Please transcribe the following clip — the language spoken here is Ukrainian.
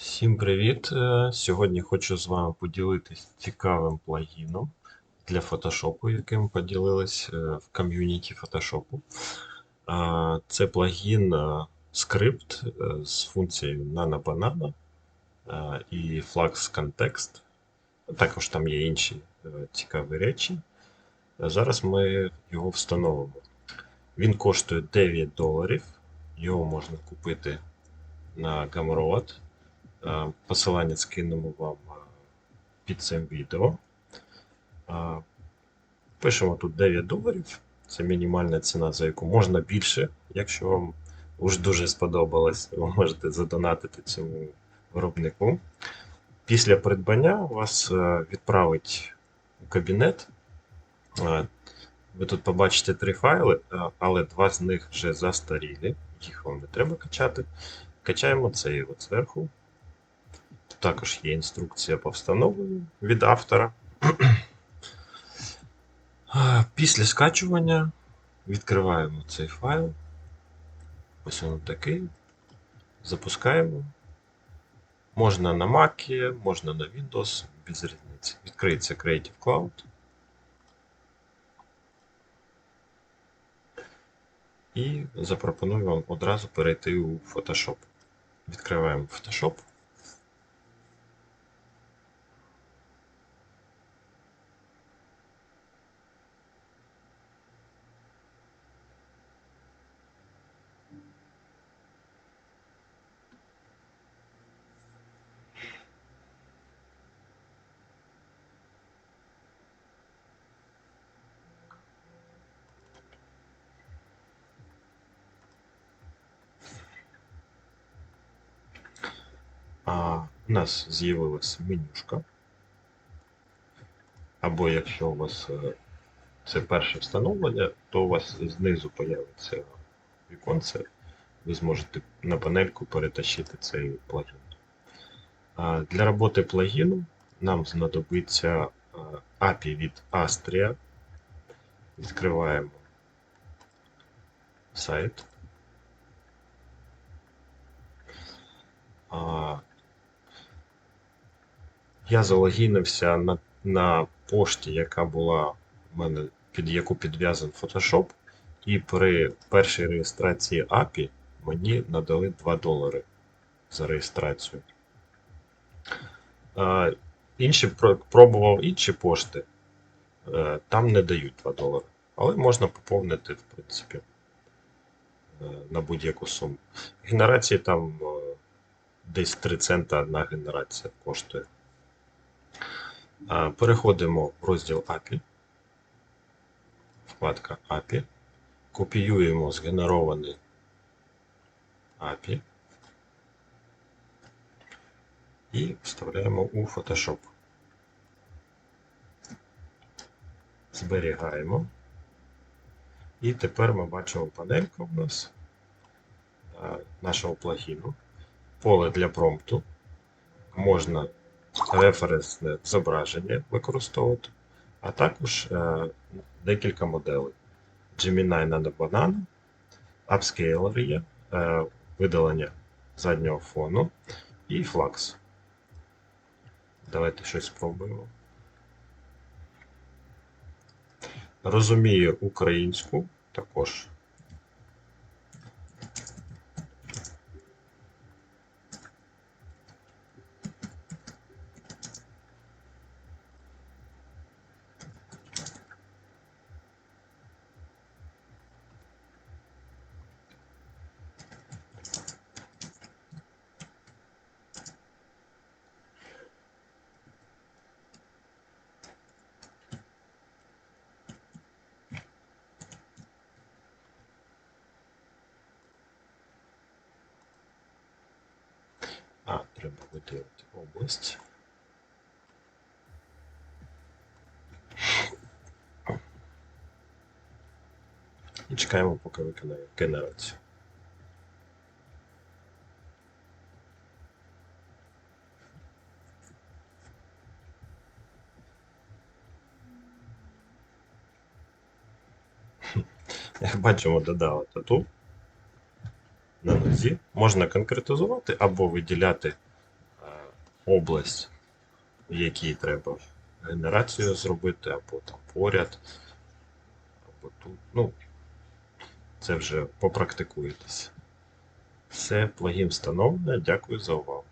Всім привіт! Е, Сьогодні хочу з вами поділитись цікавим плагіном для Photoshop, яким поділились е, в ком'юніті Photoshop. Це плагін е, скрипт е, з функцією nanobanana е, і Flux Context. Також там є інші е, цікаві речі. Е, Зараз ми його встановимо. Він коштує 9 доларів. Його можна купити на Gumroad. Е, Посилання скинемо вам е, під цим відео. Е, Пишемо тут 9 доларів. Це мінімальна ціна, за яку можна більше. Якщо вам уж дуже сподобалось, ви можете задонатити цьому виробнику. Після придбання вас відправить у кабінет. Ви тут побачите три файли, але два з них вже застарілі. Їх вам не треба качати. Качаємо цей от зверху. Також є інструкція по встановленню від автора. Після скачування відкриваємо цей файл. Ось він такий. Запускаємо. Можна на Mac, можна на Windows, без різниці. Відкриється Creative Cloud. І запропоную вам одразу перейти у Photoshop. Відкриваємо Photoshop. А, у нас з'явилася менюшка. Або якщо у вас е, це перше встановлення, то у вас знизу появиться віконце. Ви зможете на панельку перетащити цей плагін. Для роботи плагіну нам знадобиться е, API від Astria. Відкриваємо сайт. Я залогінився на, на пошті, яка була в мене, під яку підв'язан Photoshop, і при першій реєстрації API мені надали 2 долари за реєстрацію. А, інші пробував інші пошти, е, там не дають 2 долари. Але можна поповнити, в принципі, е, на будь-яку суму. Генерації там е, десь 3 цента одна генерація коштує. Переходимо в розділ API. Вкладка API. Копіюємо згенерований API і вставляємо у Photoshop. Зберігаємо. І тепер ми бачимо панельку у нас нашого плагіну. Поле для промпту. Можна референсне зображення використовувати, а також е, декілька моделей. Gemini Nano Banana, Upscaler є, е, видалення заднього фону і Flux. Давайте щось спробуємо. Розумію українську також. А, треба виділити область. І чекаємо, поки виконає генерацію. Як бачимо, додала тату на нозі. Можна конкретизувати або виділяти область, в якій треба генерацію зробити, або там поряд, або тут. Ну, це вже попрактикуєтесь. Все, плагін встановлено. Дякую за увагу.